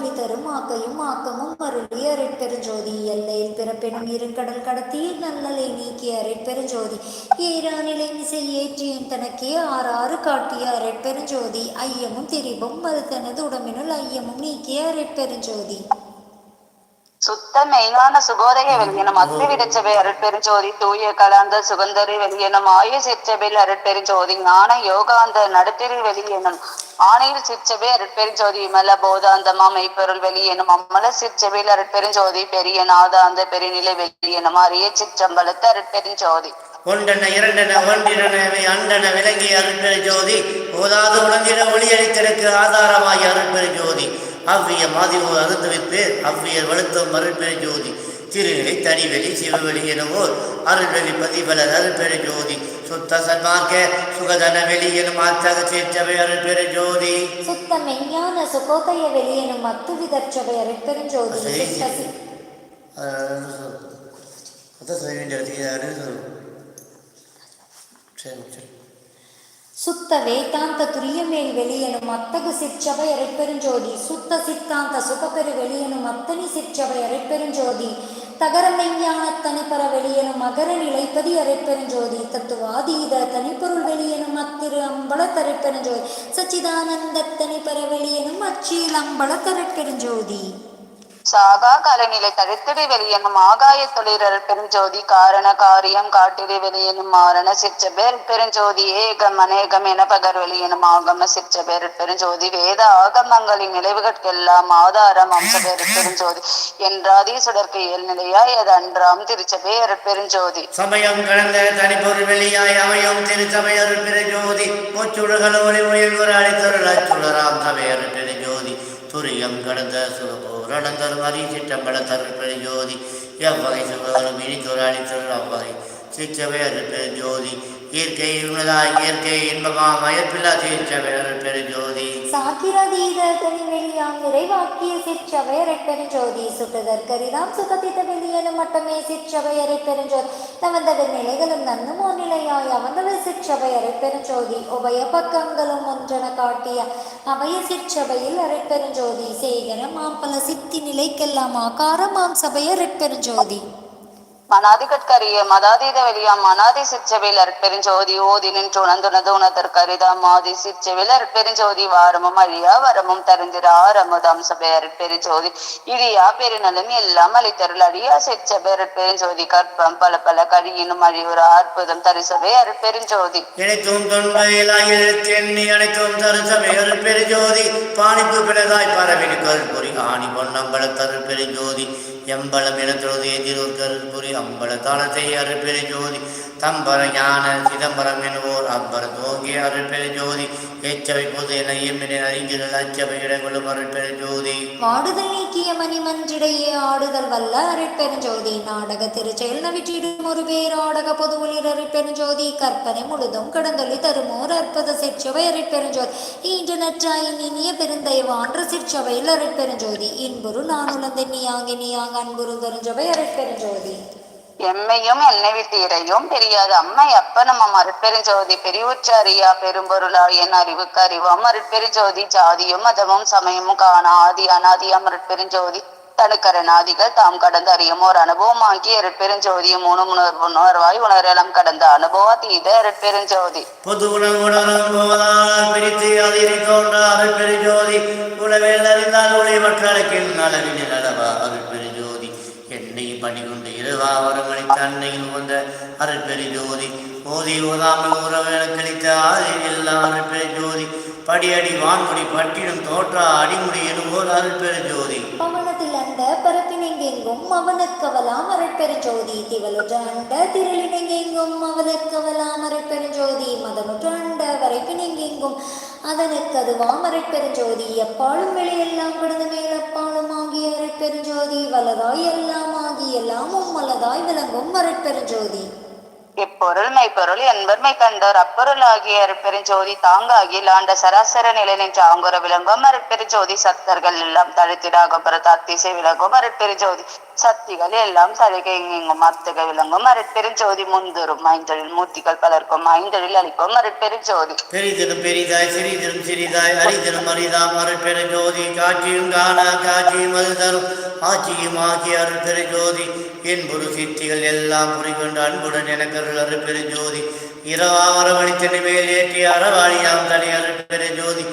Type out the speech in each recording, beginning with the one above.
ஒளி தரும் ஆக்கையும் ஆக்கமும் அருளிய அரைப்பெருஞ்சோதி எல்லையில் பிறப்பெனும் இருங்கடல் கடத்தி நல்லலை நீக்கிய அரைப்பெருஞ்சோதி ஈரானிலை மிசை ஏற்றியன் தனக்கே ஆறாறு காட்டிய அரைப்பெருஞ்சோதி ஐயமும் திரிபும் மறுத்தனது தனது உடம்பினுள் ஐயமும் நீக்கிய அரைப்பெருஞ்சோதி சுத்த மெய்ஞான சுகோதய வெளியனும். அக்னி விதச்சபை அருட்பெருஞ்சோதி தூய கலாந்த சுகந்தரி வெளியனும் ஆய சிற்சபையில் அருட்பெருஞ்சோதி ஞான யோகாந்த நடுத்தெரு வெளியனும். ஆணையில் சிற்சபை அருட்பெருஞ்சோதி விமல போதாந்தமா மெய்ப்பொருள் வெளியனும் அம்மல சிற்சபையில் அருட்பெருஞ்சோதி பெரிய நாதாந்த பெருநிலை வெளியனும் அரிய சிற்றம்பலத்து அருட்பெருஞ்சோதி. ஒன்றென இரண்டென ஒன்றினவை அண்டென விளங்கிய அருட்பெரு ஜோதி ஓதாது உணர்ந்திட ஒளியளித்திற்கு ஆதாரமாய் அருட்பெரு ஜோதி அவ்விய மாதிவு அருந்துவித்து அவ்விய வலுத்தும் அருட்பெரு ஜோதி. திருநிலை தனிவெளி சிவவெளி எனவோர் அருள்வெளி பதிபலர் அருட்பெரு ஜோதி. சுத்த சன்மார்க்க சுகதன வெளி எனும் ஆத்தக சேர்ச்சவை அருட்பெரு ஜோதி. சுத்த மெஞ்ஞான சுகோதய வெளியெனும் அத்து விதற்றவை அரைப்பெருஞ்சோதி சரி. சுத்த சி- அதான் சொல்ல. வேண்டிய சரி சரி. சுத்த வேதாந்த துரியமேல் வெளியனும் அத்தகு சிற்றவை அரைப்பெருஞ்சோதி சுத்த சித்தாந்த சுகப்பெரு வெளியனும் அத்தனி சிற்றவை அரைப்பெருஞ்சோதி தகரமெஞ்ஞான தனிப்பர வெளியனும் அகர நிலைப்பதி அரைப்பெருஞ்சோதி தத்துவாதீத தனிப்பொருள் வெளியனும் அத்திரு அம்பல தரைப்பெருஞ்சோதி சச்சிதானந்த தனிப்பர வெளியனும் அச்சீல் அம்பல தரைப்பெருஞ்சோதி. சாகா கலைநிலை தடுத்திடு வெளியனும் ஆகாய தொழிலர் பெருஞ்சோதி காரண காரியம் காட்டிடு வெளியனும் மாரண சிற்றபேர் பெருஞ்சோதி ஏகம் அநேகம் என பகர் வெளியனும் ஆகம சிற்றபேர் பெருஞ்சோதி வேத ஆகமங்களின் நிலைவுகட்கெல்லாம் ஆதாரம் அம்சபேர் பெருஞ்சோதி. என்றாதி சுடர்க்கு இயல் நிலையாய் அது அன்றாம் திருச்சபேர் பெருஞ்சோதி. சமயம் கடந்த தனிப்பொருள் வெளியாய் அமையும் திருச்சபையர் பெருஞ்சோதி. மூச்சுடுகள் ஒளி முயல்வர் அழைத்தருள் அச்சுடராம் சபையர் பெருஞ்சோதி. துரியம் கடந்த சுகபோ அனந்தர் மறி சிற்றம்பல தருள் பெருஜோதி எவ்வகை சுகங்களும் இனித்தொரு அழைத்தருள் அவ்வகை சிற்றவை சிற்றபையர் பெருஜோதி இயற்கை உணதாய் இயற்கை இன்பமா மயப்பில்லா சிற்றபையர் பெருஜோதி சாக்கிரதீத வெளியாம் நிறைவாக்கிய சிற்றவை அரைப்பெருஞ்சோதி சுட்டுதற்கரிதாம் சுகதித்த வெளியனும் மட்டுமே சிற்றவையரை அரைப்பெருஞ்சோதி தமந்தவர் நிலைகளும் நன்னுமோ நிலையாய் அவந்தவர் சிற்றவையரை பெருஞ்சோதி உபய பக்கங்களும் ஒன்றென காட்டிய அவைய சிற்றவையில் அரைப்பெருஞ்சோதி சேகரமாம் பல சித்தி நிலைக்கெல்லாம் ஆகாரமாம் சபையரை பெருஞ்சோதி மனாதிகட்கரிய மதாதீத வெளியாம் மனாதி சிற்றவில் பெருஞ்சோதி ஓதி நின்று உணர்ந்துணது உணர்தற்கரிதாம் ஆதி சிற்றவில் பெருஞ்சோதி வாரமும் அழியா வரமும் தருந்திர ஆரமுதாம் சபையர் பெருஞ்சோதி. இடியா பெருநலும் எல்லாம் அளித்தருள் அழியா சிற்றபை பெருஞ்சோதி கற்பம் பல பல கழியினும் அழிவுற அற்புதம் தரிசபை அற்பெருஞ்சோதி இணைத்தும் தொன்மையிலாய் எழுத்து எண்ணி அனைத்தும் தரு சபையர் பெருஜோதி பாணிப்பு பிளதாய் பரவினு கருப்பொறி ஆணி பொன்னம்பல தரு பெருஜோதி எம்பளம் இனத்தொழுது எதிரூர் கருப்பொறி அம்பல தாளத்தை அறுப்பினை ஜோதி. தம்பர ஞான சிதம்பரம் என்போர் அப்பர் தோங்கிய அருள் ஜோதி எச்சவை பொது என எம்மினை அறிஞர்கள் அச்சவை இடங்களும் அருள் ஜோதி. ஆடுதல் நீக்கிய மணிமன்றிடையே ஆடுதல் வல்ல அரைப்பெருஞ்சோதி நாடக திருச்செயல் நவிற்றிடும் ஒரு பேர் ஆடக பொது ஒளிர் அரைப்பெருஞ்சோதி கற்பனை முழுதும் கடந்தொளி தருமோர் அற்புத சிற்சபை அரைப்பெருஞ்சோதி ஈன்று நற்றாயின் இனிய பெருந்தயவான்ற சிற்சபையில் அரைப்பெருஞ்சோதி இன்புரு நான் உழந்தெண்ணியாங்க நீயாங்க அன்புரு தருஞ்சபை அரைப்பெருஞ்சோதி எம்மையும் என்னை விட்டு இறையும் தெரியாது. அம்மை அப்பனும் அருட்பெருஞ்சோதி பெரிவுற்ற அறியா பெரும்பொருளா என் அறிவுக்கு அறிவாம் மறுப்பெருஞ்சோதி ஜாதியும் மதமும் சமயமும் காணா ஆதி அனாதியா மறுப்பெருஞ்சோதி தனுக்கரணாதிகள் தாம் கடந்து அறியும் ஒரு அனுபவமாகி எருட்பெருஞ்சோதி. மூணு உணர்வு உணர்வாய் உணரலாம் கடந்த அனுபவாதீத எருட்பெருஞ்சோதி. பொது உணவு உணரும் பிரித்து தோன்ற அறிந்தால் ஒளிவற்ற அழைக்கின் அளவில் அளவா அருட்பெருஞ்சோதி. என்னை பணி கொண்டு இரவா வரமணி தன்னையில் வந்த அருள் பெருஜோதி ஓதி ஓதாமல் உறவேல கழித்த ஆதில் இல்லா அருள் பெருஜோதி படியடி வான்முடி பட்டினம் தோற்றா அடிமுடி எனுவோர் அருட்பெரு ஜோதி. பவனத்தில் அந்த பரப்பினெங்கெங்கும் அவனுக்கவலாம் அரைப்பெருஞ்சோதி திவலுற்ற அண்ட திரளினெங்கெங்கும் அவனுக்கவலாம் அரைப்பெருஞ்சோதி மதனுற்ற அண்ட வரைப்பினெங்கெங்கும் அதனுக்கு அது வாமரை பெருஞ்சோதி எப்பாலும் வெளியெல்லாம் கடந்து மேலப்பாலும் ஆகிய அரைப்பெருஞ்சோதி வலதாய் எல்லாம் ஆகி எல்லாமும் வலதாய் விளங்கும் அரைப்பெருஞ்சோதி எப்பொருள் மெய்ப்பொருள் என்பர்மை கண்டோர். அப்பொருள் ஆகிய அருட்பெருஞ்சோதி தாங்காகி ஆண்ட சராசர நிலை நின்ற ஆங்குர விளங்கும் அருட்பெருஞ்சோதி சத்தர்கள் எல்லாம் தழுத்திடாக தாத்திசை விளங்கும் அருட்பெருஞ்சோதி சக்திகள் எல்லாம் தழுகை எங்கும் அத்தகை விளங்கும் அருட்பெருஞ்சோதி முந்தரும் ஐந்தொழில் மூர்த்திகள் பலர்க்கும் ஐந்தொழில் அளிக்கும் அருட்பெருஞ்சோதி பெரிதிலும் பெரிதாய் சிறிதிலும் சிறிதாய் அரிதிலும் அரிதாம் அருட்பெரு காட்சியும் காணா காட்சியும் அது தரும். ஆட்சியும் ஆகிய அருட்பெரு ஜோதி என்பொரு சித்திகள் எல்லாம் புரிகொண்டு அன்புடன் எனக்கு அருட்பெரு ஜோதி இரவா வரவழித்தனை மேல் ஏற்றி அறவாளியாம் தனி அருட்பெரு ஜோதி.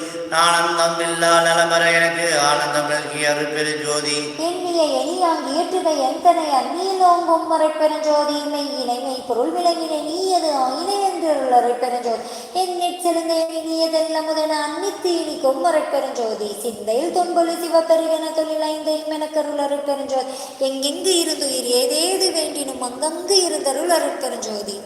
ஆனந்தம் இல்லா நலமர எனக்கு ஆனந்தம் நல்கிய அருட்பெரு ஜோதி. எண்ணிய எளியாங்கி ஏற்றுகை எந்தனை அந்நியில் ஓங்கும் மறைப்பெருஞ்சோதி மெய்யினை மெய் பொருள் விளங்கினை நீயது ஆயினை என்று அருட்பெருஞ்சோதி என்னிற் சிறந்த இனியதெல்லாம் முதன அன்னித்து இனிக்கும் ஜோதி. சிந்தையில் தொன்பொழு சிவபெருகன தொழில் ஐந்தையும் எனக்கருள் அருட்பெருஞ்சோதி எங்கெங்கு இருந்துயிர் ஏதேது வேண்டினும் அங்கங்கு இருந்தருள் அருட்பெருஞ்சோதி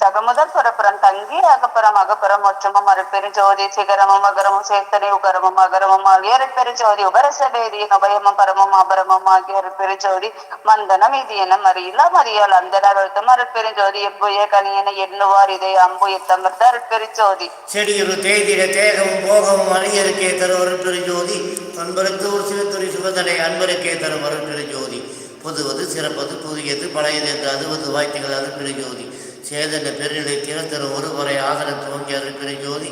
சகமுதல் புறப்புறம் தங்கி அகப்புறம் அகப்புறம் ஒற்றுமம் அருட்பெருஞ்சோதி சிகரமும் அகரமும் சேத்தனை உகரமும் அகரமும் ஆகிய அருட்பெருஞ்சோதி உபரசபேதியின் உபயமும் பரமும் அபரமும் ஆகிய அருட்பெருஞ்சோதி மந்தனம் இது என மறியில மறியல் அந்த அழுத்தம் ஜோதி எப்புய கனியன எண்ணுவார் இதை அம்பு எத்தமிர்த அருட்பெருஞ்சோதி செடியொரு தேய்திட தேகமும் போகமும் அழியருக்கே தரும் அருட்பெரு ஜோதி. அன்பருக்கு ஒரு சிவத்துறை சுபதனை அன்பருக்கே தரும் அருட்பெரு ஜோதி. புதுவது சிறப்பது புதியது பழையது என்று அதுவது வாய்த்துகள் அருட்பெரு ஜோதி. சேதன பெருநிலை திருத்தரு ஒரு முறை ஆதர துவங்கி அருட்பெரு ஜோதி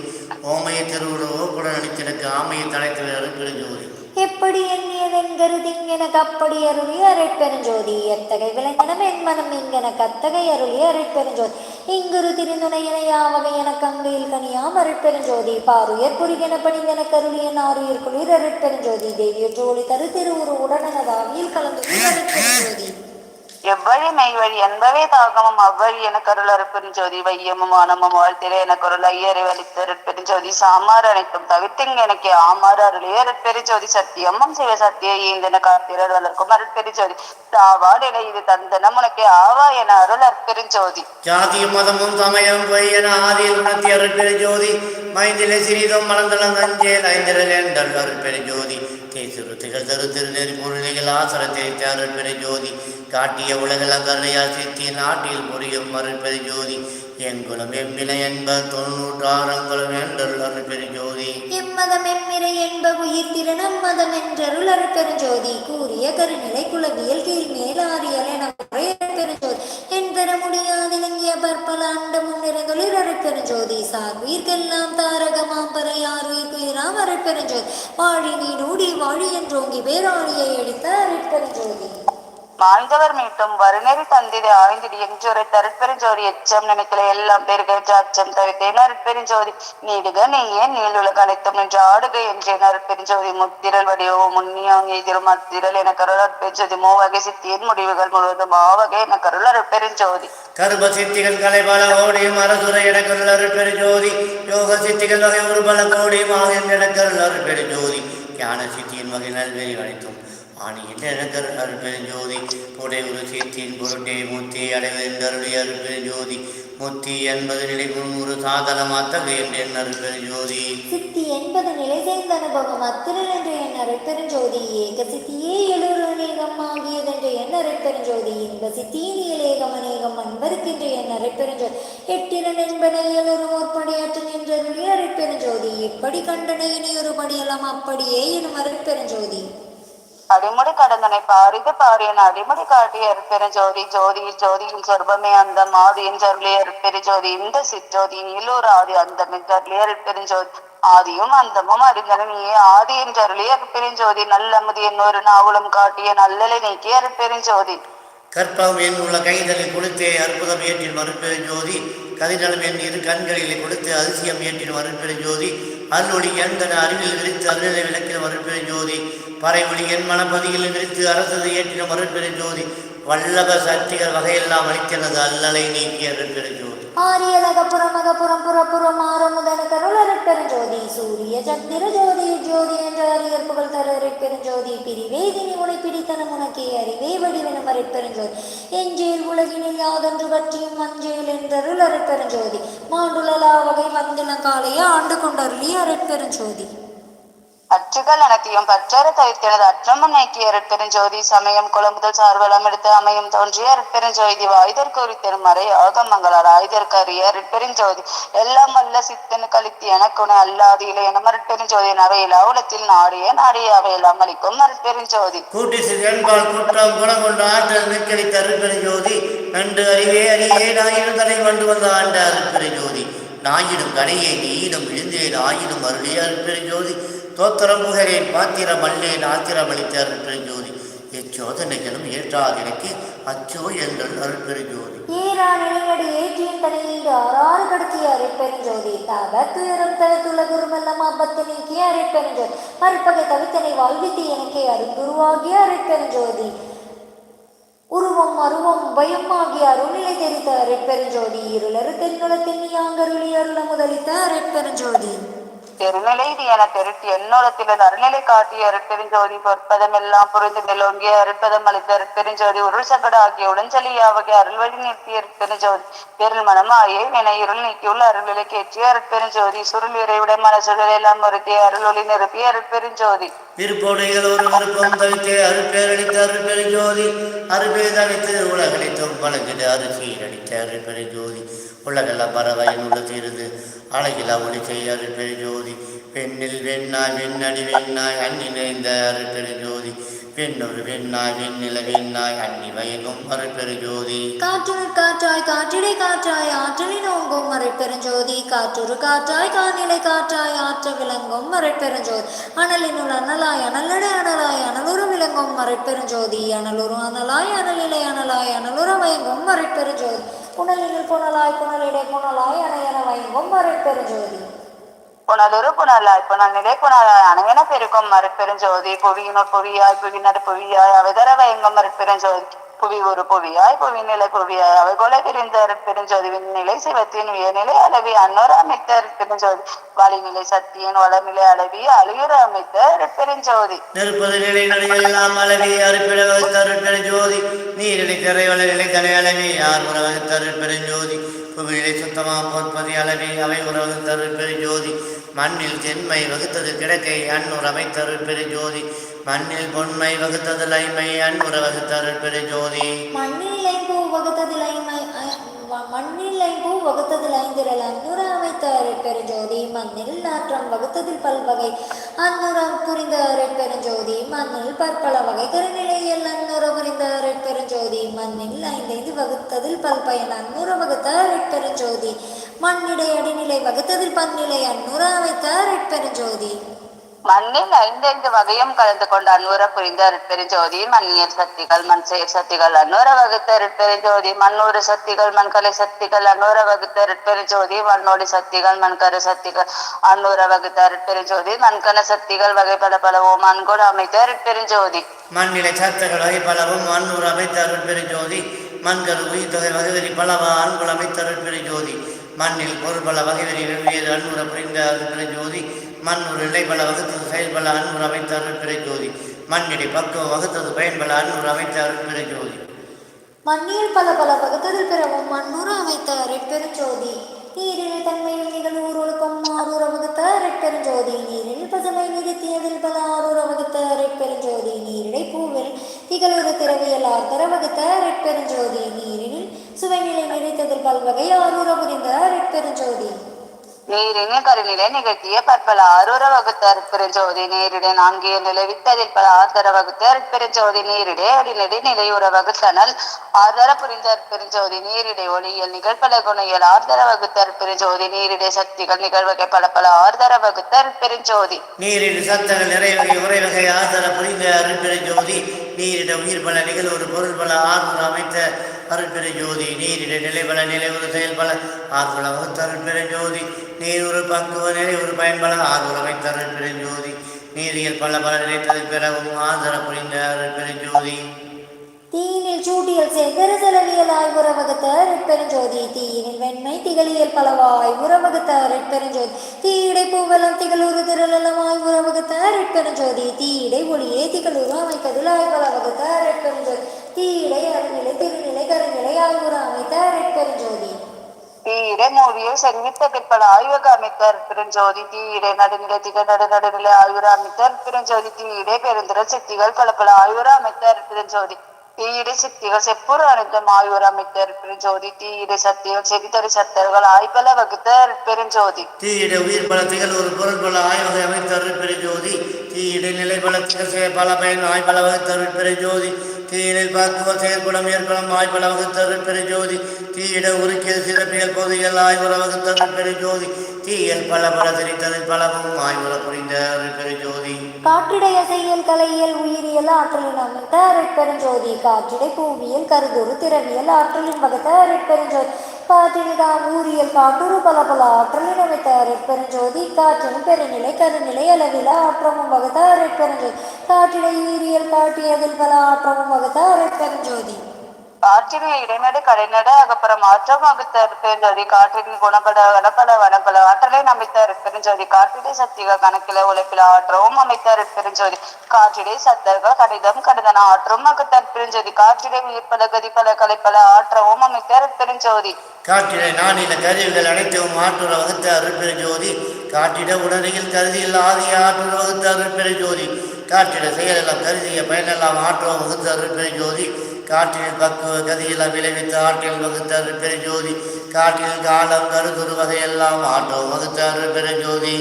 ஓமையை தெருவுட கூட அளித்தனக்கு ஆமையை தலைத்தவர் அருட்பெரு ஜோதி. எப்படி எண்ணியதென்கருதிங் எனக்கு அப்படி அருளி அரைப்பெருஞ்சோதி எத்தகை விளங்கனம் என் மனம் இங்கெனக்கு அத்தகை அருளி அரைப்பெருஞ்சோதி இங்குரு திருந்துணையன இணையாவகை எனக்கு அங்கையில் கனியாம் அருட்பெருஞ்சோதி பாருயர் புரிகென பணிந்தன கருளிய நாருயிர் குளிர் அருட்பெருஞ்சோதி தேவிய ஜோலி தரு திருவுரு உடனதாவியில் கலந்து அருட்பெருஞ்சோதி எவ்வழி மெய்வழி என்பவே தாகமும் அவ்வழி எனக்கு கருள் அருட்பெருஞ்சோதி வையமும் ஆனமும் வாழ்த்திலே எனக்கு அருள் ஐயரை வலித்த அருட்பெருஞ்சோதி சாமார் அனைத்தும் தவிர்த்திங்க எனக்கு ஆமாறு அருளிய அருட்பெருஞ்சோதி சத்தியமும் சிவ சத்திய ஈந்தன காத்திரர் வளர்க்கும் அருட்பெருஞ்சோதி தாவாடு என இது தந்தனம் உனக்கு ஆவா என அருள் அருட்பெருஞ்சோதி ஜாதி. மதமும் சமயம் பொய்யன ஆதியில் உணர்த்தி அருட்பெரு ஜோதி. மைந்திலே சிறிதும் மலர்ந்தளம் நஞ்சேல் ஐந்திரல் என்றல் அருட்பெரு ஜோதி. தேசுரு திகழ் தரு திருநெறி பொருளிகள் ஆசர தேய்த்த காட்டிய ஜோதி உலகில் கருணையால் சித்தி நாட்டில் முறியும் அருட்பெரு ஜோதி. எங்குளம் எம்மிலை என்ப தொண்ணூற்றாறங்களும் என்றருள் அருட்பெரு ஜோதி. எம்மதம் எம்மிரை என்ப உயிர் திறனம் மதம் என்றருள் அருட்பெருஞ்சோதி கூறிய கருநிலை குலவியல் கீழ் மேலாரியல் என உரை அருட்பெருஞ்சோதி என் பெற முடியாதிலங்கிய பற்பல அண்டமும் நிறைந்தொழில் அருட்பெருஞ்சோதி சார் உயிர்க்கெல்லாம் தாரகமாம் பறையாருயிர் குயிராம் அருட்பெருஞ்சோதி வாழி நீடூடி வாழி என்றோங்கி பேராளியை அடித்த அருட்பெருஞ்சோதி மாய்ந்தவர் மீட்டும் வருநெறி தந்திது ஆய்ந்திடு. என்றொரு தருட்பெருஞ்சோதி எச்சம் நினைக்கல எல்லாம் பெருக அச்சம் தவித்தேன் அருட்பெருஞ்சோதி நீடுக நீயே நீளுலக அனைத்தும் நின்று ஆடுக என்றேன் அருட்பெருஞ்சோதி முத்திரல் வடிவோ முன்னியாங்க எதிரும் அத்திரல் என கருள் அருட்பெருஞ்சோதி மூவகை சித்தியின் முடிவுகள் முழுவதும் ஆவகை என கருள் அருட்பெருஞ்சோதி கர்ம சித்திகள் கலைபல ஓடியும் அரசுரை என கருள் அருட்பெருஞ்சோதி யோக சித்திகள் வகை ஒரு பல கோடியும் ஆகிய என கருள் அருட்பெருஞ்சோதி ஞான சித்தியின் வகை நல்வெறி அனைத்தும் ஆணியின் இடக்கருள் அருட்பெரு ஜோதி புடை ஒரு சித்தியின் பொருட்டே முத்தி அடைவென்றருளி அருட்பெரு ஜோதி முத்தி என்பது நிலைக்கும் ஒரு சாதனம் அத்தகைய என் அருட்பெரு ஜோதி. சித்தி என்பது நிலை சேர்ந்த அனுபவம் அத்திரல் என்று என் அருட்பெருஞ்சோதி ஏக சித்தியே எழுறு அநேகம் ஆகியதென்று என் அருட்பெருஞ்சோதி இன்ப சித்தியின் இலேகம் அநேகம் அன்பருக்கின்ற என் அருட்பெருஞ்சோதி எட்டிரன் என்பனை எழுறு ஓர்படியாற்று நின்றருளி அருட்பெருஞ்சோதி இப்படி கண்டனை இனி ஒரு படியெல்லாம் அப்படியே எனும் அருட்பெருஞ்சோதி அடிமுடி கடந்தனை பாரிது பாரியன் அடிமுடி காட்டிய பெருஞ்சோதி ஜோதி ஜோதியின் சொர்பமே அந்த மாதியின் ஜருளிய அருட்பெருஞ்சோதி இந்த சிற்றோதி நீலூர் ஆதி அந்தமின் ஜருளிய பெருஞ்சோதி ஆதியும் அந்தமும் அறிந்தன நீயே ஆதி பெருஞ்சோதி அருட்பெருஞ்சோதி நல்லமுதி என்னொரு நாவலும் காட்டிய நல்லலை நீக்கிய பெருஞ்சோதி கற்பகம் என் உள்ள கைதலை கொடுத்தே அற்புதம் ஏற்றின் மறுப்பெரு ஜோதி கதிநலம் என் இரு கண்களிலே கொடுத்து அதிசயம் ஏற்றின் மறுப்பெரு ஜோதி அருளொளி எந்தன அறிவில் விரித்து அருளை விளக்கின மறுப்பெரு ஜோதி பறைமொழி என் மனப்பதியில் விரித்து அரசது ஏற்றின மறுப்பெரு ஜோதி வல்லப சக்திகள் வகையெல்லாம் அளித்தனது அல்லலை நீக்கிய அருட்பெரு ஜோதி. ஆரியலகப்புறம் புறப்புறம் ஆரமுதன கருள் ஜோதி சூரிய சந்திர ஜோதி ஜோதி என்ற அரியர் புகழ் தர அருட்பெருஞ்சோதி பிரிவேதினி உனை பிடித்தனம் உனக்கே அறிவே வடிவெனும் அருட்பெருஞ்சோதி எஞ்சேல் உலகினில் யாதொன்று பற்றியும் மஞ்சேல் என்றருள் ஜோதி. மாண்டுலலா வகை வந்தின காலையே ஆண்டு கொண்டருளி ஜோதி. அற்றுகள் அனைத்தையும் பற்றற தவிர்த்தெனது அற்றமன் நீக்கிய அருட்பெருஞ்சோதி சமயம் குளமுதல் சார்வலம் எடுத்து அமையும் தோன்றிய அருட்பெருஞ்சோதி வாய்தற்கு உரித்தரும் மறை ஆகமங்களார் ஆயுதற்கு அறிய அருட்பெருஞ்சோதி எல்லாம் அல்ல சித்தனு கழித்து எனக்குன அல்லாது இளையனும் அருட்பெருஞ்சோதி நவையில் அவலத்தில் நாடிய நாடிய அவையெல்லாம் அளிக்கும் அருட்பெருஞ்சோதி கூட்டி சிறியன்பால் குற்றம் குணம் கொண்ட ஆற்றல் மிக்கடித்த அருட்பெருஞ்சோதி ஜோதி நன்று அறிவே அறியே நாயினும் தலை கொண்டு வந்த ஆண்ட அருட்பெருஞ்சோதி ஜோதி. நாயிடும் கடையை நீயிடும் விழுந்தேன் ஆயிடும் அருளிய அருட்பெருஞ்சோதி ஜோதி. தோத்திரம் புகழேன் பாத்திரம் அல்லேன் ஆத்திரம் அளித்த ஜோதி எச்சோதனைகளும் ஏற்றாது எனக்கு அச்சோ எங்கள் அருட்பெரு ஜோதி ஈரா நிலையடி ஏற்றியின் தலையீடு ஆறாறு கடத்திய அரைப்பெருஞ்சோதி தக துயரம் தவிர்த்துள்ள குருமெல்லாம் ஆபத்து நீக்கிய அரைப்பெருஞ்சோதி மறுப்பகை தவித்தனை வாழ்வித்து எனக்கே அருங்குருவாகிய அரைப்பெருஞ்சோதி உருவம் அருவம் பயமாகிய அருள்நிலை தெரித்த அரைப்பெருஞ்சோதி இருளறு தென்னுலத்தின் யாங்கருளி அருள முதலித்த அரைப்பெருஞ்சோதி பெருநிலை என பெருட்டி எண்ணோளத்திலிருந்து அருநிலை காட்டிய அருட்பெருஞ்சோதி பொற்பதம் எல்லாம் புரிந்து நிலோங்கிய அருட்பதம் அளித்த அருட்பெருஞ்சோதி உருள் சகட ஆகிய உடஞ்சலியாவகை அருள்வழி நிறுத்திய அருட்பெருஞ்சோதி பெருள் மனமாயே என இருள் நீக்கியுள்ள அருள்நிலை கேற்றிய அருட்பெருஞ்சோதி சுருள் இறைவுடன் மனசுகள் எல்லாம் மறுத்திய அருள் ஒளி நிரப்பிய அருட்பெருஞ்சோதி திருப்போடைகள் ஒரு விருப்பம் தவித்தே அருட்பேரளித்த அருட்பெருஞ்சோதி அருபேதளித்து அருட்பேதளித்து உலகளித்தும் பழகிட அரிசீரடித்த அருட்பெரு ஜோதி உலகெல்லாம் பறவையின் உள்ளத்திலிருந்து அழகில ஒளி செய்ய அருட்பெரு ஜோதி. பெண்ணில் வெண்ணாய் வெண்ணடி வெண்ணாய் அன்னி நிறைந்த அருட்பெரு ஜோதி. பெண்ணொரு வெண்ணாய் வெண்ணில வெண்ணாய் அன்னி வயங்கும் அருட்பெரு ஜோதி. காற்றுள் காற்றாய் காற்றிடை காற்றாய் ஆற்றலின் ஓங்கும் மறைப்பெருஞ்சோதி காற்றொரு காற்றாய் காநிலை காற்றாய் ஆற்ற விளங்கும் மறைப்பெருஞ்சோதி அனலினுள் அனலாய் அனலடை அனலாய் அனலுறு விளங்கும் மறைப்பெருஞ்சோதி அனலுறு அனலாய் அனலிலை அனலாய் அனலுற வயங்கும் மறைப்பெருஞ்சோதி புனலினில் புனலாய் புனலிடை புனலாய் அணையன வயங்கும் மறுப்பெருஞ்சோதி புனலுரு புனலாய் புனல்நிலை புனலாய் அணையன பெருக்கும் மறுப்பெருஞ்சோதி புவியினுள் புவியாய் புவினர் புவியாய் அவதர வயங்கும் மறுப்பெருஞ்சோதி புவி ஒரு புவியாய் புவி நிலை புவியாய் அவை கொலை பிரிந்த அருட்பெருஞ்சோதி விண்ணிலை சிவத்தின் உயர்நிலை அளவி அன்னொரு அமைத்தர் பெருஞ்சோதி வழிநிலை சக்தியின் வளநிலை அளவி அழியுற அமைத்த அருட்பெருஞ்சோதி நெருப்பது நிலை நடிகள் எல்லாம் அளவி அறுப்பிட வகுத்த அருட்பெரு ஜோதி நீரிலை கரை வளநிலை தலை அளவி யார் உறவு வகுத்த பெருஞ்சோதி. புவியிலை சுத்தமா போற்பதி அளவி அவை உறவு வகுத்த ஜோதி மண்ணில் தென்மை வகுத்தது கிடக்கை அன்னூர் அமைத்தரு பெருஞ்சோதி. ஜோதி மண்ணில் பொன்மை வகுத்தது லைமை அன்னுற வகுத்த ஜோதி. மண்ணிலை பூ வகுத்ததில் ஐமை மண்ணில் ஐம்பூ வகுத்ததில் ஐந்திரல் அன்னுர அமைத்த அரைப்பெருஞ்சோதி மண்ணில் நாற்றம் வகுத்ததில் பல்வகை அன்னுரம் புரிந்த அரைப்பெருஞ்சோதி மண்ணில் பற்பல வகை கருநிலையில் அன்னுர புரிந்த அரைப்பெருஞ்சோதி மண்ணில் ஐந்தைந்து வகுத்ததில் பல்பயன் அன்னுர வகுத்த அரைப்பெருஞ்சோதி மண்ணிடை அடிநிலை வகுத்ததில் பன்னிலை அன்னுர அமைத்த அரைப்பெருஞ்சோதி மண்ணில் ஐந்தைந்து வகையும் கலந்து கொண்ட அன்னூர புரிந்த அருட்பெருஞ்சோதி மண்ணியர் சக்திகள் மண் செயற் சக்திகள் அன்னூர வகுத்த அருட்பெருஞ்சோதி மண்ணூறு சக்திகள் மண்கலை சக்திகள் அன்னூர வகுத்த அருட்பெருஞ்சோதி மண்ணோடி சக்திகள் மண்கரு சக்திகள் அன்னூர வகுத்த அருட்பெருஞ்சோதி மண்கண சக்திகள் வகை பல பலவும் மண்கொடு அமைத்த அருட்பெருஞ்சோதி. மண்ணிலை சக்திகள் வகை பலவும் அமைத்த அருட்பெருஞ்சோதி ஜோதி மண்கள் உயிர்த்தொகை வகைவெறி பலவா அன்புள் அமைத்த அருட்பெருஞ்சோதி. ஜோதி மண்ணில் பொருள் பல வகைவெறி வெவ்வேறு அன்புற புரிந்த அருட்பெருஞ்சோதி மண் ஒரு இலை பல வகுத்தது செயல்பல அன்னூர் அமைத்த அருட்பெரு ஜோதி. மண்ணிடை பக்குவம் வகுத்தது பயன்பல அன்னூர் அமைத்த அருட்பெரு ஜோதி. மண்ணில் பல பல வகுத்ததில் பிறவும் மண்ணுற அமைத்த அரைப்பெருஞ்சோதி நீரில் தன்மையில் நிகழ்வூரொழுக்கம் ஆரூர வகுத்த ரெட்பெருஞ்சோதி நீரில் பசுமை நிறுத்தியதில் பல ஆரூர வகுத்த ரெட்பெருஞ்சோதி நீரிடை பூவில் திகழுறு திரவியல் ஆர்த்தர வகுத்த ரெட்பெருஞ்சோதி நீரில் சுவைநிலை நிறைத்ததில் பல்வகை ஆரூர புரிந்த ரெட்பெருஞ்சோதி நீரின் கருநிலை நிகழ்த்திய பற்பல ஆறுர வகுத்த அருட்பெருஞ்சோதி நேரிடே நான்கிய நிலவித்ததில் பல ஆதர வகுத்த அருட்பெருஞ்சோதி நீரிடை அடிநெடி நிலையுற வகுத்தனல் ஆதர புரிந்த அருட்பெருஞ்சோதி நீரிடை ஒளியல் நிகழ்பல குணையல் ஆதர வகுத்த அருட்பெருஞ்சோதி நீரிடை சக்திகள் நிகழ்வகை பல பல ஆதர வகுத்த அருட்பெருஞ்சோதி நீரிடு சத்தங்கள் நிறைவகை உறைவகை ஆதர புரிந்த அருட்பெரு ஜோதி நீரிட உயிர் பல நிகழ்வு ஒரு பொருள் பல ஆர்வம் அமைத்த அருட்பெரு ஜோதி நீரிட நிலை பல நிலை ஒரு செயல் பல. ஆறுபல ஜோதி நீர் ஒரு பங்குவ நிலை ஒரு பயன்பல. ஆர்வலமை அமைத்த ஜோதி நீரியல் பல பல நிலைத்தது பிறவும் ஆதர புரிந்த அருட்பெரு ஜோதி. தீயினில் சூட்டியல் செந்தர செலவியல் ஆய்வுற அருட்பெருஞ்சோதி தீயினில் வெண்மை திகழியல் பலவாய் உறவகுத்த ரெட்பெருஞ்சோதி தீயிடை பூவலம் திகழூறு திரளலம் ஆய்வுற அருட்பெருஞ்சோதி தீயிடை ஒளியே திகழூறு அமைக்கதில் ஆய்வல அருட்பெருஞ்சோதி தீயிடை அருநிலை திரு கருநிலை ஆய்வுற அமைத்த ரெட்பெருஞ்சோதி தீயிட மூவியை பிற்பல ஆய்வக அமைத்தர் பெருஞ்சோதி. தீயிடை நடுநிலை திக நடு நடுநிலை ஆய்வுற அமைத்தர் பெருஞ்சோதி. தீயிடை பெருந்திர சித்திகள் பல பல ஆய்வுற அமைத்தர் பெருஞ்சோதி. தீயிடை சித்திகள் செப்புற அனைத்தும் ஆய்வுற அமைத்தர் பெருஞ்சோதி. தீயிடை சத்தியம் செறிதரு சத்தர்கள் ஆய்பல வகுத்தர் பெருஞ்சோதி. தீயிட உயிர் பலத்திகள் ஒரு பொருள் பல ஆய்வகை அமைத்தருள் பெருஞ்சோதி. தீயிட நிலை பலத்திகள் பல பயன் ஆய்பல வகுத்தருள் பெருஞ்சோதி. தீயினில் பார்க்கும் செயற்படும் ஏற்படும் ஆய்பல வகுத்தருள் பெருஞ்சோதி தீயிட உருக்கிய சிறப்பியல் பொதுகள் ஆய்வுற வகுத்தருள் ஜோதி தீயல் பல பல திரித்தலில் பலவும் ஆய்வுல புரிந்த பெருஞ்சோதி காற்றிடைய செய்யல் கலையியல் உயிரியல் ஆற்றலின் அமைத்த அருட்பெருஞ்சோதி காற்றிடை பூவியல் கருதுரு திறவியல் ஆற்றலின் வகுத்த அருட்பெருஞ்சோதி காற்றினிடா ஊரியல் காட்டுரு பல பல ஆற்றலின் அமைத்த அருட்பெருஞ்சோதி காற்றின் பெருநிலை கருநிலை அளவில ஆற்றமும் வகுத்த அருட்பெருஞ்சோதி காற்றிடை உயிரியல் காட்டியதில் பல ஆற்றமும் வகுத்த அருட்பெருஞ்சோதி காற்றினை இடைநடு கடைநடு அகப்புற மாற்றம் வகுத்தர் பெருஞ்சோதி காற்றின் குணப்பட வனப்பட வனப்பல ஆற்றலை அமைத்தார் பெருஞ்சோதி காற்றிடை சக்திகள் கணக்கில உழைப்பில ஆற்றவும் அமைத்தார் பெருஞ்சோதி காற்றிடை சத்தர்கள் கடிதம் கடிதன ஆற்றும் வகுத்தார் பெருஞ்சோதி காற்றிடை உயிர்ப்பல கதிப்பல கலைப்பல ஆற்றவும் அமைத்தார் பெருஞ்சோதி காற்றிடை நானில கருவிகள் அனைத்தும் ஆற்றுல வகுத்த அருட்பெரு ஜோதி காற்றிட உடனையில் கருதியில் ஆதிய ஆற்றுல வகுத்த அருட்பெரு ஜோதி காற்றிட செயலெல்லாம் கருதிய பயனெல்லாம் ஆற்றுவ வகுத்த அருட்பெரு ஜோதி காற்றில் பக்குவ கதியில விளைவித்து ஆற்றில் வகுத்தார் பெருஜோதி காற்றில் காலம் கருதுரு வகையெல்லாம் ஆற்றுவ வகுத்தார் பெருஜோதி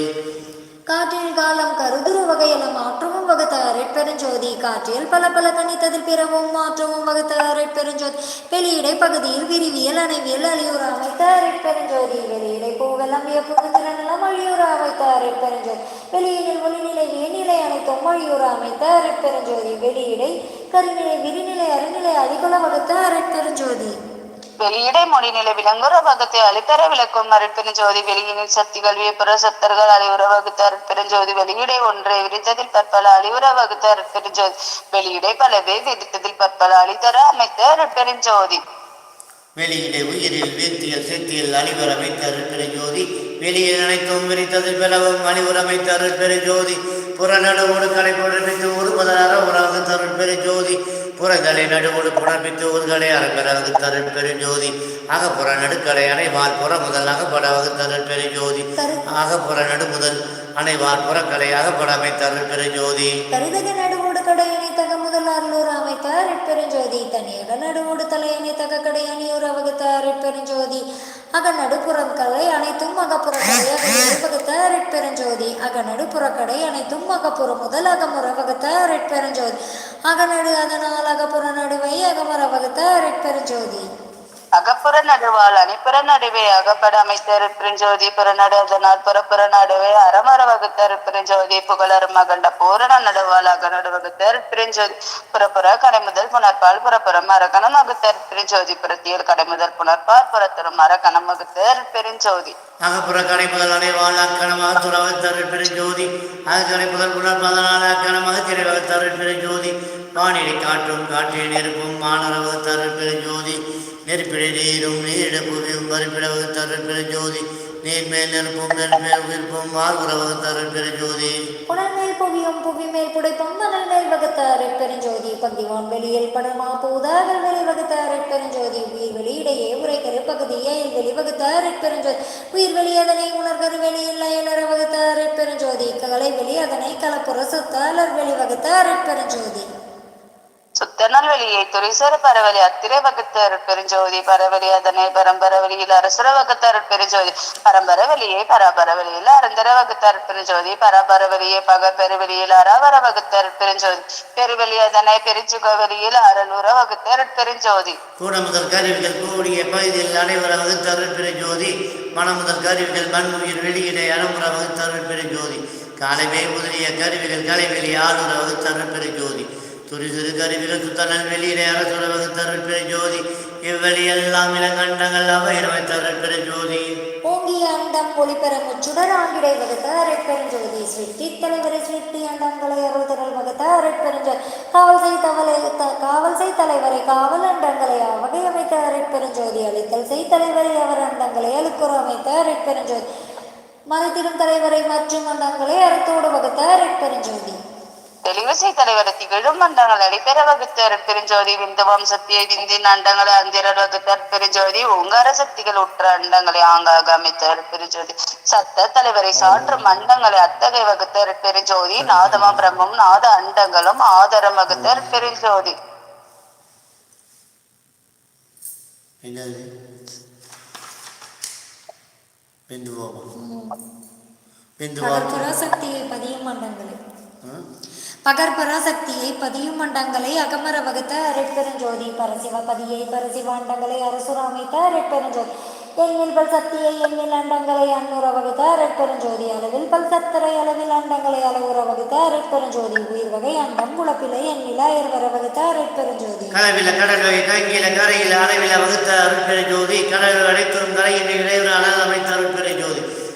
காற்றில் காலம் கருதுரு வகையெல்லாம் ஆற்றோ வகுத்த பெருஞ்சோதி காற்றில் பல பல கணித்ததில் பிறவும் மாற்றமும் வகுத்த பெருஞ்சோதி வெளியிடை பகுதியில் விரிவியல் அணைவியல் அழியூர் அமைத்த பெருஞ்சோதி வெளியிடை பூவெல்லாம் வியப்பு திறனெல்லாம் அழியுற அமைத்த பெருஞ்சோதி வெளியினில் ஒளிநிலை நிலை அனைத்தும் அழியூர் அமைத்த பெருஞ்சோதி வெளியிடை கருநிலை விரிநிலை அருநிலை அழிகுல வகுத்த அரைப்பெருஞ்சோதி வெளியிடை மொழிநிலை விளங்குற பகத்தை அழித்தர விளக்கும் அருட்பெருஞ்சோதி வெளியினில் சக்திகள் வியப்புற சத்தர்கள் அழிவுற வகுத்த அருட்பெருஞ்சோதி வெளியிடை ஒன்றை விரித்ததில் பற்பல அழிவுற வகுத்த அருட்பெருஞ்சோதி வெளியிடை பலவே விரித்ததில் பற்பல அழித்தர அமைத்த அருட்பெருஞ்சோதி வெளியிட உயிரில் வீர்த்தியல் சித்தியில் அழிவுற வைத்த அருட்பெரு வெளியில் அனைத்தும் விரித்ததில் பிளவும் அழிவுற வைத்த அருட்பெரு ஜோதி. புறநடுவோடு கடை புறப்பித்து ஒரு முதலாக உறவு தருட்பெருஞ்சோதி ஜோதி. புறங்களை நடுவோடு புணர்ப்பித்து ஊர்களை அரங்கரகு தருட்பெரு ஜோதி அகப்புற நடுக்கடை அனைவார் புற முதல் அகப்படவகு தருட்பெரு ஜோதி அகப்புற நடு முதல் அனைவார் புறக்கடை அகப்படமை தருட்பெரு ஜோதி கருதக நடுவோடு கடையணை தக முதல் அருளூர் அமைத்த அருட்பெருஞ்சோதி தனியக நடுவோடு தலையணை தக கடை அணியூர் அவகுத்த அருட்பெருஞ்சோதி அக நடுப்புறம் கலை அனைத்தும் அகப்புற கடை அகமுறை வகுத்த அக நடுப்புற கடை அனைத்தும் அகப்புற முதல் அகமுற வகுத்த அருட்பெருஞ்சோதி அகநடு அதனால் அகப்புற நடுவை அகமுற வகுத்த அருட்பெருஞ்சோதி அகப்புற நடுவால் அணிப்புற நடுவே அகப்பட அமைத்தரு பிரிஞ்சோதி புறநடு அதனால் புறப்புற நடுவே அறமர வகுத்தரு பிரிஞ்சோதி புகழர் மகண்ட பூரண நடுவால் அகநடு வகுத்தர் பிரிஞ்சோதி. புறப்புற கடைமுதல் புனர்பால் புறப்புறம் அரகணம் வகுத்தர் பிரிஞ்சோதி புறத்தியல் கடைமுதல் புனர்பால் புறத்தரும் அரகணம் வகுத்தர் பெருஞ்சோதி. அகப்புற கடை முதல் அடைவாள் அக்கணமாக துறவத்தரு தருட்பெரு ஜோதி அகக்கடை முதல் புணர்பதனால் அக்கணமாக திரைவக தருட்பெரு ஜோதி வானிலை காற்றும் காற்றில் நெருப்பும் மாணவக தருட்பெரு ஜோதி நெருப்பிடை நீரும் நீரிட புவியும் மறுப்பிடவக தருட்பெரு ஜோதி நீர்மேல் நெருப்பும் நெருப்பேல் உயிர்ப்பும் வாழ்வுறவு தரப்பிற ஜோதி. புனர்மேல் புவியும் புவி மேல் புடைப்பும் மணல் மேல் வகுத்த அரைப்பெருஞ்சோதி பந்திவான் வெளியில் படமா பூதாகல் வெளி வகுத்த அரைப்பெருஞ்சோதி உயிர் வெளியிடையே உரைக்கரு பகுதியை வெளி வகுத்த அரைப்பெருஞ்சோதி உயிர் வெளி அதனை உணர்கரு வெளியில் அயலற வகுத்த அரைப்பெருஞ்சோதி கலை வெளி அதனை கலப்புற சுத்த அலர் வெளி வகுத்த அரைப்பெருஞ்சோதி திருநெல்வேலியை வெளியை துரிசர பரவலி அத்திரை வகுத்தர் பெருஞ்சோதி பரவலி அதனை பரம்பர வெளியில் அரசுர வகுத்தர் பெருஞ்சோதி. பரம்பர வெளியை பரபர வெளியில் அருந்தர வகுத்தர் பெருஞ்சோதி பரபர பக பெருவெளியில் அறவர வகுத்தர் பெருஞ்சோதி. பெருவெளி அதனை பெருஞ்சு வெளியில் அறநூற வகுத்தர் பெருஞ்சோதி. கூட முதல் கருவிகள் கூடிய பகுதியில் அனைவர வகுத்தருட்பெரு ஜோதி மன முதல் கருவிகள் மண் உயிர் வெளியிடை அறமுற வகுத்தருட்பெரு ஜோதி காலமே முதலிய கருவிகள் கலைவெளி ஆளுற வகுத்தருட்பெரு ஜோதி துரி சிறு கருவிகள் சுத்தனல் வெளியிடை அரசுர வகுத்தருட்பெரு ஜோதி. இவ்வெளி எல்லாம் இளங்கண்டங்கள் அவை பெரு ஜோதி. ஓங்கிய அண்டம் ஒளிபெற சுடர் ஆண்டிடை வகுத்த அரைப்பெருஞ்சோதி சிட்டி தலைவரை சிட்டி அண்டங்களை அருள் திரள் வகுத்த அரைப்பெருஞ்சோதி காவல் செய் தவளை த- காவல் செய் தலைவரை காவல் அண்டங்களை அவகை அமைத்த அரைப்பெருஞ்சோதி அளித்தல் செய் தலைவரை அவர் அண்டங்களை அழுக்குற அமைத்த அரைப்பெருஞ்சோதி மறைத்திடும் தலைவரை மற்றும் அண்டங்களை அறத்தோடு வகுத்த அரைப்பெருஞ்சோதி தெளிவசை தலைவர் திகழும் மண்டங்கள் அடிப்பெற வகுத்த அருட்பெருஞ்சோதி விந்து வம்சத்தியை விந்தின் அண்டங்களை அந்திரர் வகுத்த அருட்பெருஞ்சோதி ஓங்கார சக்திகள் உற்ற அண்டங்களை ஆங்காக அமைத்த அருட்பெருஞ்சோதி சத்த தலைவரை சாற்று மண்டங்களை அத்தகை வகுத்த அருட்பெருஞ்சோதி நாதம பிரம்மம் நாத அண்டங்களும் ஆதரம் வகுத்த அருட்பெருஞ்சோதி என்னது? வெந்து போகும். வெந்து போகும். பகற்பராசக்தியை பதியும் மண்டங்களை. பகற்பராசக்தியை பதியும் மண்டங்களை அகமர வகுத்த அரட்பெருஞ்சோதி பரசிவ பதியை பரசிவாண்டங்களை அரசுர அமைத்த அரட்பெருஞ்சோதி. எண்ணில் பல் சக்தியை எண்ணில் அண்டங்களை அன்னுற வகுத்த அரட்பெருஞ்சோதி. அளவில் பல் சத்தரை அளவில் அண்டங்களை அளவுற வகுத்த அரட்பெருஞ்சோதி. உயிர் வகை அண்டம் குழப்பிலை எண்ணில அயர்வர வகுத்த அரட்பெருஞ்சோதி. கலவில கடலை கங்கில கரையில் அளவில வகுத்த அருட்பெரு கடல் கடல்கள் அனைத்தும் கரையின் இடையூறான அமைத்த அருட்பெரு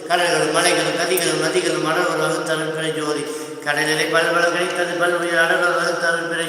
கடல்களும் மலைகளும் நதிகளும் நதிகளும் மணல்கள் வகுத்த அருட்பெரு கடலிலே பல்வளம் கிடைத்தது பல்வழி அடர்கள் வகுத்த பிறகு